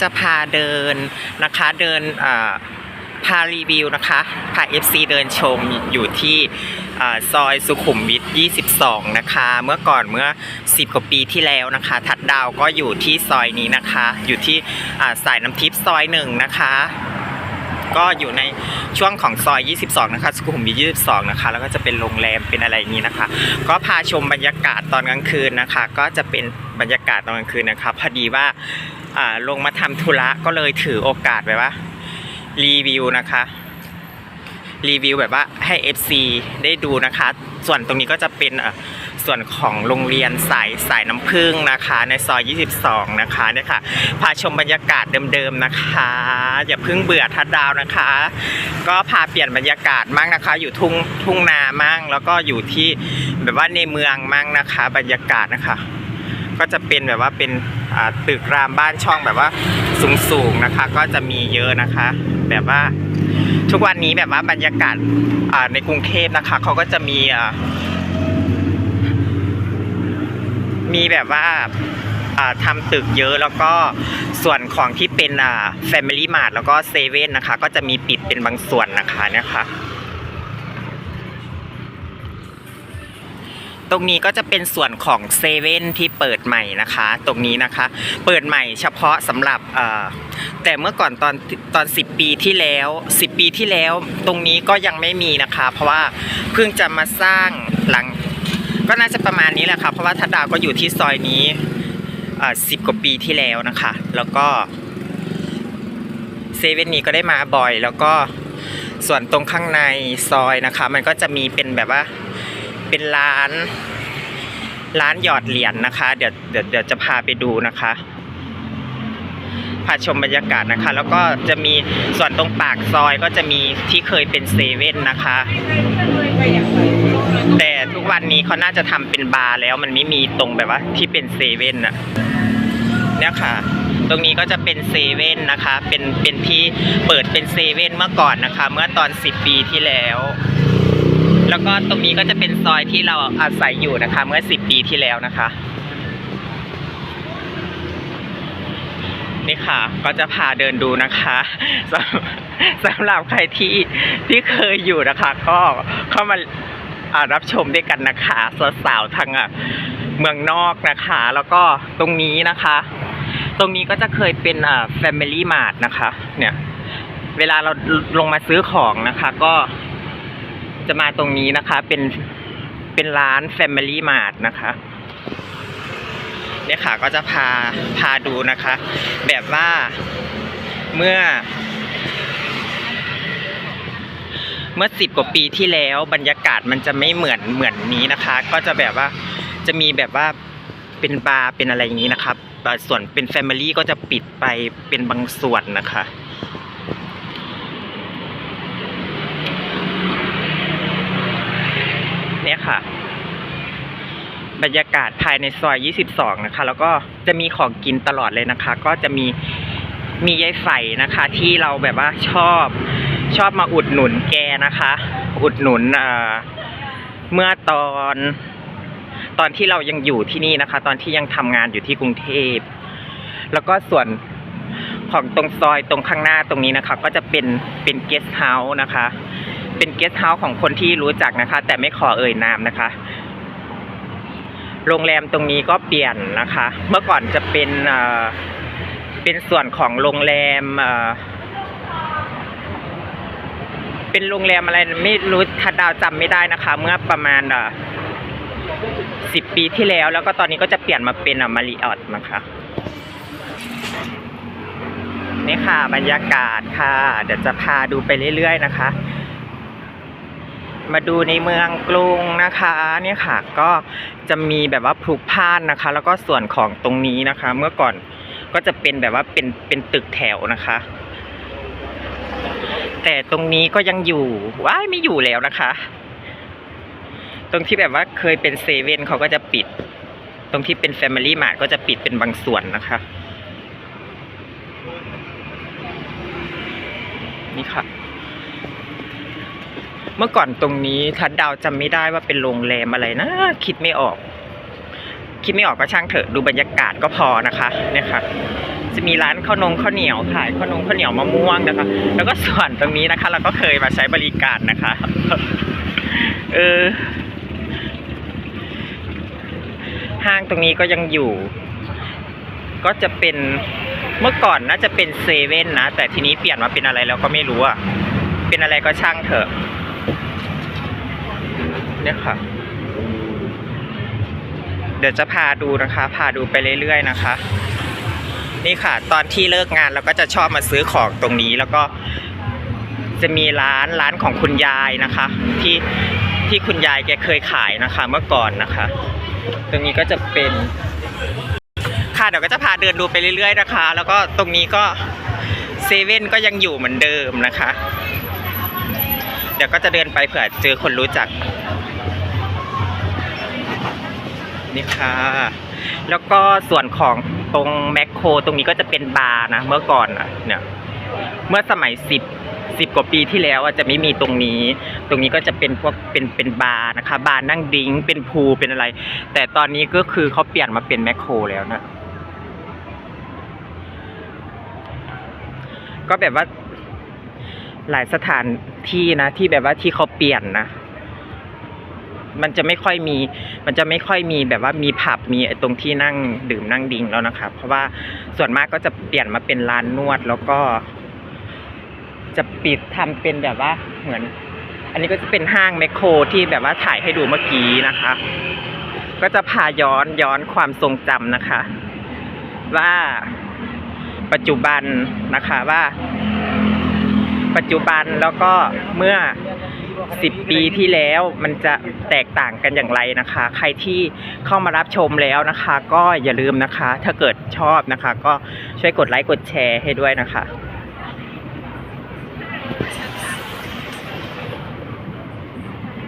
จะพาเดินนะคะเดินพารีวิวนะคะพา FC เดินชมอยู่ที่ซอยสุขุมวิท 22 นะคะ เมื่อก่อนเมื่อ 10 กว่าปีที่แล้วนะคะ ทัดดาวก็อยู่ที่ซอยนี้นะคะ อยู่ที่สายน้ำทิพย์ซอยหนึ่งนะคะ ก็อยู่ในช่วงของซอย 22 นะคะ สุขุมวิท 22 นะคะ แล้วก็จะเป็นโรงแรมเป็นอะไรอย่างนี้นะคะ ก็พาชมบรรยากาศตอนกลางคืนนะคะ ก็จะเป็นบรรยากาศตอนกลางคืนนะคะ พอดีว่า ลงมาทำธุระก็เลยถือโอกาสแบบว่า รีวิวนะคะ รีวิวแบบว่าให้ FC ได้ดูนะคะ ส่วนตรงนี้ก็จะเป็นอ่อส่วนของโรงเรียนสายสายน้ำผึ้งนะคะ ในซอย 22 นะคะเนี่ยค่ะพาชมบรรยากาศเดิมๆนะคะ อย่าเพิ่งเบื่อทัดดาวนะคะ ก็พาเปลี่ยนบรรยากาศมั่งนะคะ อยู่ทุ่งทุ่งนามั่งแล้วก็อยู่ที่แบบว่าในเมืองมั่งนะคะ บรรยากาศนะคะ ก็จะเป็นแบบว่าเป็นตึกรามบ้านช่องแบบว่าสูงๆนะคะ ก็จะมีเยอะนะคะ แบบว่าทุกวันนี้แบบว่าบรรยากาศในกรุงเทพนะคะเขาก็จะมีมีแบบว่าอ่าทำตึกเยอะแล้วก็ส่วนของที่เป็นอ่า Family Mart แล้วก็เซเว่นนะคะ ก็จะมีปิดเป็นบางส่วนนะคะนะคะ ตรงนี้ก็จะเป็นส่วนของเซเว่นที่เปิดใหม่นะคะ ตรงนี้นะคะ เปิดใหม่เฉพาะสำหรับเอ่อแต่เมื่อก่อนตอนตอน 10 ปีที่แล้ว 10 ปีที่แล้ว ตรงนี้ก็ยังไม่มีนะคะ เพราะว่าเพิ่งจะมาสร้างหลัง ก็น่าจะประมาณนี้แหละค่ะ เพราะว่าทัดดาวก็อยู่ที่ซอยนี้สิบกว่าปีที่แล้วนะคะ แล้วก็เซเว่นนี้ก็ได้มาบ่อย แล้วก็ส่วนตรงข้างในซอยนะคะ มันก็จะมีเป็นแบบว่า เป็นร้าน ร้านหยอดเหรียญนะคะ เดี๋ยวเดี๋ยวเดี๋ยวจะพาไปดูนะคะพาชมบรรยากาศนะคะ แล้วก็จะมีส่วนตรงปากซอยก็จะมีที่เคยเป็นเซเว่นนะคะ แต่ทุกวันนี้เขาน่าจะทำเป็นบาร์แล้วมันไม่มีตรงแบบว่า ที่เป็นเซเว่นอะเนี่ยค่ะ ตรงนี้ก็จะเป็นเซเว่นนะคะ เป็นเป็นที่เปิดเป็นเซเว่นเมื่อก่อนนะคะ เมื่อตอน 10 ปีที่แล้ว แล้วก็ตรงนี้ก็จะเป็นซอยที่เราอาศัยอยู่นะคะ เมื่อ10ปีที่แล้วนะคะ นี่ค่ะ ก็จะพาเดินดูนะคะสำสำหรับใครที่ที่เคยอยู่นะคะ ก็เข้ามารับชมด้วยกันนะคะสาวๆทางเมืองนอกนะคะ แล้วก็ตรงนี้นะคะ ตรงนี้ก็จะเคยเป็นอ่า Family Mart นะคะ เนี่ย เวลาเราลงมาซื้อของนะคะ ก็ จะมาตรงนี้นะคะ เป็นเป็นร้าน Family Mart นะคะเนี่ยค่ะก็จะพาพาดูนะคะ แบบว่าเมื่อ เมื่อสิบกว่าปีที่แล้วบรรยากาศมันจะไม่เหมือนเหมือนนี้นะคะ ก็จะแบบว่าจะมีแบบว่าเป็นบาร์เป็นอะไรอย่างนี้นะครับอ่ส่วนเป็นแฟมิลี่ก็จะปิดไปเป็นบางส่วนนะคะ เนี่ยค่ะ บรรยากาศภายในซอย 22 นะคะ แล้วก็จะมีของกินตลอดเลยนะคะ ก็จะมีมียายไฝนะคะ ที่เราแบบว่าชอบชอบมาอุดหนุนแกนะคะ อุดหนุนเอ่อเมื่อตอนตอนที่เรายังอยู่ที่นี่นะคะ ตอนที่ยังทำงานอยู่ที่กรุงเทพ แล้วก็ส่วนของตรงซอยตรงข้างหน้าตรงนี้นะคะ ก็จะเป็นเป็นเกสต์เฮาส์นะคะ เป็นเกสต์เฮาส์ของคนที่รู้จักนะคะ แต่ไม่ขอเอ่ยนามนะคะ โรงแรมตรงนี้ก็เปลี่ยนนะคะ เมื่อก่อนจะเป็นเป็นส่วนของโรงแรมเอ่อเป็นโรงแรมอะไรไม่รู้ทัดดาวจำไม่ได้นะคะ เมื่อประมาณสิบปีที่แล้ว แล้วก็ตอนนี้ก็จะเปลี่ยนมาเป็นมาริออตนะคะนี่ค่ะบรรยากาศค่ะ เดี๋ยวจะพาดูไปเรื่อยๆนะคะ มาดูในเมืองกรุงนะคะเนี่ยค่ะ ก็จะมีแบบว่าพลุกพล่านนะคะ แล้วก็ส่วนของตรงนี้นะคะ เมื่อก่อนก็จะเป็นแบบว่าเป็นเป็นตึกแถวนะคะ แต่ตรงนี้ก็ยังอยู่ว้ายไม่อยู่แล้วนะคะ ตรงที่แบบว่าเคยเป็นเซเว่นเขาก็จะปิด ตรงที่เป็นแฟมิลี่มาร์ทก็จะปิดเป็นบางส่วนนะคะ นี่ค่ะ เมื่อก่อนตรงนี้ทัดดาวจำไม่ได้ว่าเป็นโรงแรมอะไรนะ คิดไม่ออก คิดไม่ออกก็ช่างเถอะดูบรรยากาศก็พอนะคะเนี่ยค่ะจะมีร้านข้าวนงข้าวเหนียวขายข้าวนงข้าวเหนียวมะม่วงนะคะ แล้วก็ส่วนตรงนี้นะคะ เราก็เคยมาใช้บริการนะคะเออห้างตรงนี้ก็ยังอยู่ ก็จะเป็นเมื่อก่อนน่าจะเป็นเซเว่นนะ แต่ทีนี้เปลี่ยนมาเป็นอะไรแล้วก็ไม่รู้อะเป็นอะไรก็ช่างเถอะ เนี่ยค่ะ เดี๋ยวจะพาดูนะคะ พาดูไปเรื่อยๆนะคะ นี่ค่ะ ตอนที่เลิกงานเราก็จะชอบมาซื้อของตรงนี้แล้วก็จะมีร้านร้านของคุณยายนะคะ ที่ที่คุณยายแกเคยขายนะคะ เมื่อก่อนนะคะ ตรงนี้ก็จะเป็น ค่ะเดี๋ยวก็จะพาเดินดูไปเรื่อยๆนะคะ แล้วก็ตรงนี้ก็เซเว่นก็ยังอยู่เหมือนเดิมนะคะ เดี๋ยวก็จะเดินไปเผื่อเจอคนรู้จัก นี่ค่ะ แล้วก็ส่วนของตรงแมคโคร ตรงนี้ก็จะเป็นบาร์นะ เมื่อก่อนอะเนี่ย เมื่อสมัยสิบสิบกว่าปีที่แล้วอะจะไม่มีตรงนี้ ตรงนี้ก็จะเป็นพวกเป็นเป็นบาร์นะคะ บาร์นั่งดิ้ง เป็นพูลเป็นอะไร แต่ตอนนี้ก็คือเขาเปลี่ยนมาเป็นแมคโครแล้วนะ ก็แบบว่าหลายสถานที่นะที่แบบว่าที่เขาเปลี่ยนนะ มันจะไม่ค่อยมี มันจะไม่ค่อยมีแบบว่ามีผับมีตรงที่นั่งดื่มนั่งดิ้งแล้วนะครับเพราะว่าส่วนมากก็จะเปลี่ยนมาเป็นร้านนวดแล้วก็ จะปิดทำเป็นแบบว่าเหมือน อันนี้ก็จะเป็นห้างแมคโครที่แบบว่าถ่ายให้ดูเมื่อกี้นะคะ ก็จะพาย้อนย้อนความทรงจำนะคะ ว่าปัจจุบันนะคะว่า ปัจจุบันแล้วก็เมื่อ 10 ปีที่แล้วมันจะแตกต่างกันอย่างไรนะคะ ใครที่เข้ามารับชมแล้วนะคะ ก็อย่าลืมนะคะ ถ้าเกิดชอบนะคะ ก็ช่วยกดไลค์กดแชร์ให้ด้วยนะคะ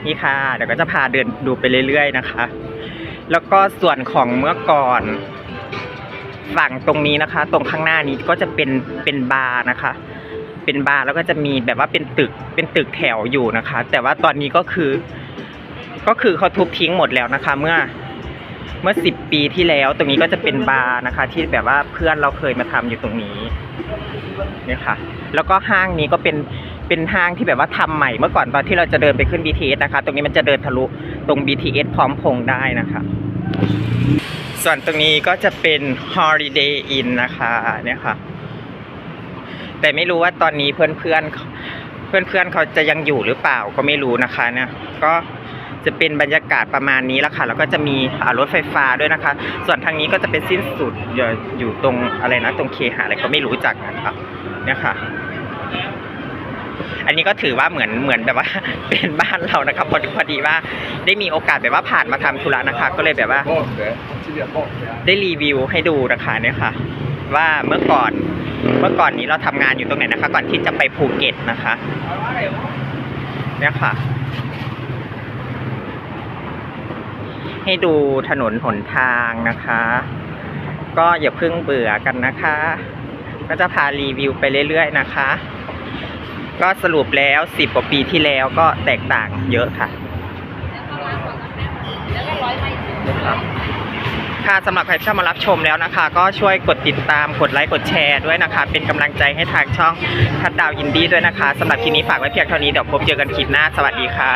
นี่ค่ะเดี๋ยวก็จะพาเดินดูไปเรื่อยๆนะคะ แล้วก็ส่วนของเมื่อก่อนฝั่งตรงนี้นะคะ ตรงข้างหน้านี้ก็จะเป็นเป็นบาร์นะคะ เป็นบาร์แล้วก็จะมีแบบว่าเป็นตึกเป็นตึกแถวอยู่นะคะ แต่ว่าตอนนี้ก็คือ ก็คือเขาทุบทิ้งหมดแล้วนะคะ เมื่อเมื่อสิบปีที่แล้ว ตรงนี้ก็จะเป็นบาร์นะคะ ที่แบบว่าเพื่อนเราเคยมาทำอยู่ตรงนี้เนี่ยค่ะ แล้วก็ห้างนี้ก็เป็นเป็นห้างที่แบบว่าทำใหม่เมื่อก่อนตอนที่เราจะเดินไปขึ้น BTS นะคะ ตรงนี้มันจะเดินทะลุตรง BTS พร้อมพงได้นะคะ ส่วนตรงนี้ก็จะเป็น Holiday Inn นะคะเนี่ยค่ะ แต่ไม่รู้ว่าตอนนี้เพื่อนเพื่อนเพื่อนเพื่อนๆเขาจะยังอยู่หรือเปล่าก็ไม่รู้นะคะเนี่ยก็จะเป็นบรรยากาศประมาณนี้ละค่ะ แล้วก็จะมีอ่ารถไฟฟ้าด้วยนะคะ ส่วนทางนี้ก็จะเป็นสิ้นสุดอยู่อยู่ตรงอะไรนะ ตรงเคหะอะไรก็ไม่รู้จักนะคะเนี่ยค่ะ อันนี้ก็ถือว่าเหมือนเหมือนแบบว่า เป็นบ้านเรานะครับพอดีพอดีว่าได้มีโอกาสแบบว่าผ่านมาทำธุระนะคะ ก็เลยแบบว่า Borte, Silja Borte. ได้รีวิวให้ดูนะคะเนี่ยค่ะ ว่าเมื่อก่อน เมื่อก่อนนี้เราทำงานอยู่ตรงไหนนะคะ ก่อนที่จะไปภูเก็ตนะคะ เนี่ยค่ะ ให้ดูถนนหนทางนะคะ ก็อย่าเพิ่งเบื่อกันนะคะ ก็จะพารีวิวไปเรื่อยๆนะคะ ก็สรุปแล้วสิบกว่าปีที่แล้วก็แตกต่างเยอะค่ะนะครับ ค่ะสำหรับใครที่เข้ามารับชมแล้วนะคะ ก็ช่วยกดติดตามกดไลค์กดแชร์ด้วยนะคะ เป็นกำลังใจให้ทางช่องทัดดาวยินดีด้วยนะคะสำหรับคลิปนี้ฝากไว้เพียงเท่านี้เดี๋ยวพบเจอกันคลิปหน้าสวัสดีค่ะ